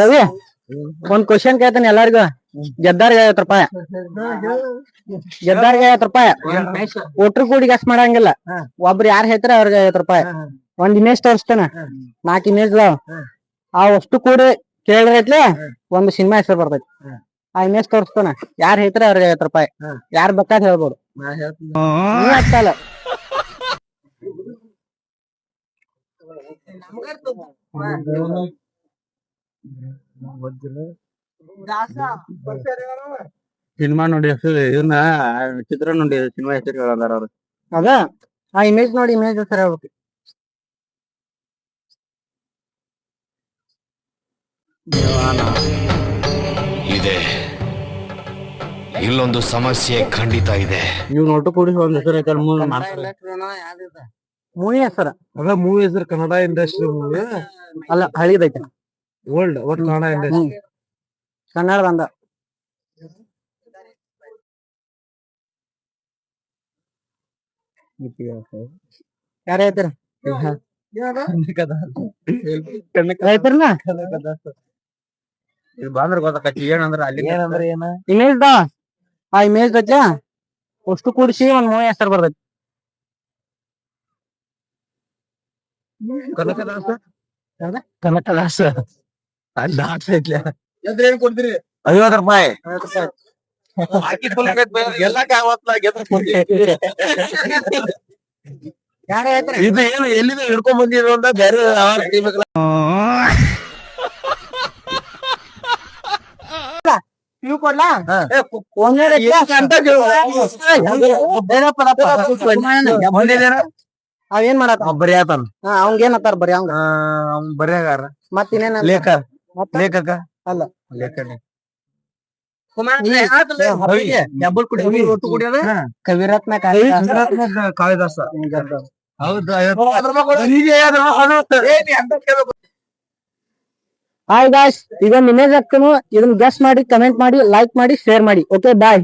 ರವಿ, ಒಂದ್ ಕ್ವಶನ್ ಕೇಳ್ತಾನೆ ಎಲ್ಲಾರ್ಗು. ಗೆದ್ದಾರ್ಗ ಐವತ್ ರೂಪಾಯಿ. ಗೆದ್ದಾರ್ಗ ಐವತ್ ರೂಪಾಯಿ. ಒಟ್ರು ಕೂಡಿ ಗೆಸ್ ಮಾಡಂಗಿಲ್ಲ. ಒಬ್ರು ಯಾರು ಹೇಳ್ತಾರ ಅವ್ರಿಗೆ ಐವತ್ ರೂಪಾಯಿ. ಒಂದ್ ಇಮೇಜ್ ತೋರಿಸ್ತಾನ. ನಾಕ್ ಇಮೇಜ್ ಆ ಅಷ್ಟು ಕೂಡಿ ಕೇಳಿದ್ರೈತ್ಲೆ ಒಂದು ಸಿನಿಮಾ ಹೆಸರು ಬರ್ತೈತಿ. ಆ ಇಮೇಜ್ ತೋರಿಸ್ತಾನ. ಯಾರು ಹೇಳ್ತಾರ ಅವ್ರಿಗೆ ಐವತ್ ರೂಪಾಯಿ. ಯಾರ್ ಬೇಕಾದ್ ಹೇಳ್ಬೋದು. ಹತ್ತಲ್ಲ ಸಿನಿಮಾ ನೋಡಿ ಹೆಸರು ಇದನ್ನ ಚಿತ್ರ ನೋಡಿ ಸಿನಿಮಾ ಹೆಸರು ಹೇಳದಾರ ಅವ್ರು. ಅದ ಆ ಇಮೇಜ್ ನೋಡಿ ಇಮೇಜ್ ಹೆಸರು ಹೇಳ್ಬೇಕು ಇದೆ. ಇಲ್ಲೊಂದು ಸಮಸ್ಯೆ ಖಂಡಿತ ಇದೆ. ನೀವು ನೋಟು ಕೂಡಿಸಿ ಒಂದ್ ಹೆಸರು ಐತಲ್ಲ ಮೂವಿ ಮೂವಿ ಹೆಸರ. ಅದ ಮೂವಿ ಹೆಸರು ಕನ್ನಡ ಇಂಡಸ್ಟ್ರಿ ಮೂವಿ ಅಲ್ಲ ಹಳಿದೈತೆ. ಓಲ್ಡ್ ಒಟ್ ಕನ್ನಡ ಇಂಡಸ್ಟ್ರಿ ಕನ್ನಡದ ಅಂದ ಯಾರ? ಹೇಳ್ತೀರ ಬಂದ್ರ ಗೊತ್ತಾಕತಿ ಏನಂದ್ರ ಅಲ್ಲಿ ಏನಂದ್ರೆ ಏನ? ಇಮೇಜ್ ದ ಆ ಇಮೇಜ್ ಐತ್ಲ ಅಷ್ಟು ಕೂಡಿಸಿ ಒಂದ್ ಮೂವಿ ಹೆಸರು ಬರ್ತೈತಿ. ಕನಕದಾಸ? ಕನಕದಾಸ. ಎದ್ರ ಏನ್ ಕೊಡ್ತೀರಿ? ಐವತ್ ರೂಪಾಯಿ ಹಾಕಿ ಫುಲ್ ಎಲ್ಲ ಯಾರ ಹೇಳ್ತೀರ? ಇದು ಏನು ಎಲ್ಲಿಂದ ಹಿಡ್ಕೊಂಡ್ ಬಂದಿರೋ ಅಂತ ಬೇರೆ ಯಾವಾಗ ತೆಗಿಬೇಕಲ್ಲ ಇವ್ ಕೊಡ್ಲಾ? ಅವೇನ್ ಮಾಡತ್ತ ಬರೀ ಆತನ ಹಾ ಅವಂಗ ಏನತ್ತಾರ ಬರೀ ಅವಂಗ ಅವ್ನ್ ಬರಿಯಾಗಾರ. ಮತ್ ಇನ್ನೇನ ಲೇಖ ಲೇಖಕ? ಅಲ್ಲ. ಲೇಖನ ಕವಿರತ್ನ ಕಾಳಿದಾಸ ಹೌದು ಹಾಯ್ ಗಾಯ್ಸ್ ಈಗ ನಿನ್ನೆ ಹಾಕ್ತೇನು ಇದನ್ನ ಗೆಸ್ ಮಾಡಿ ಕಮೆಂಟ್ ಮಾಡಿ ಲೈಕ್ ಮಾಡಿ ಶೇರ್ ಮಾಡಿ. Okay bye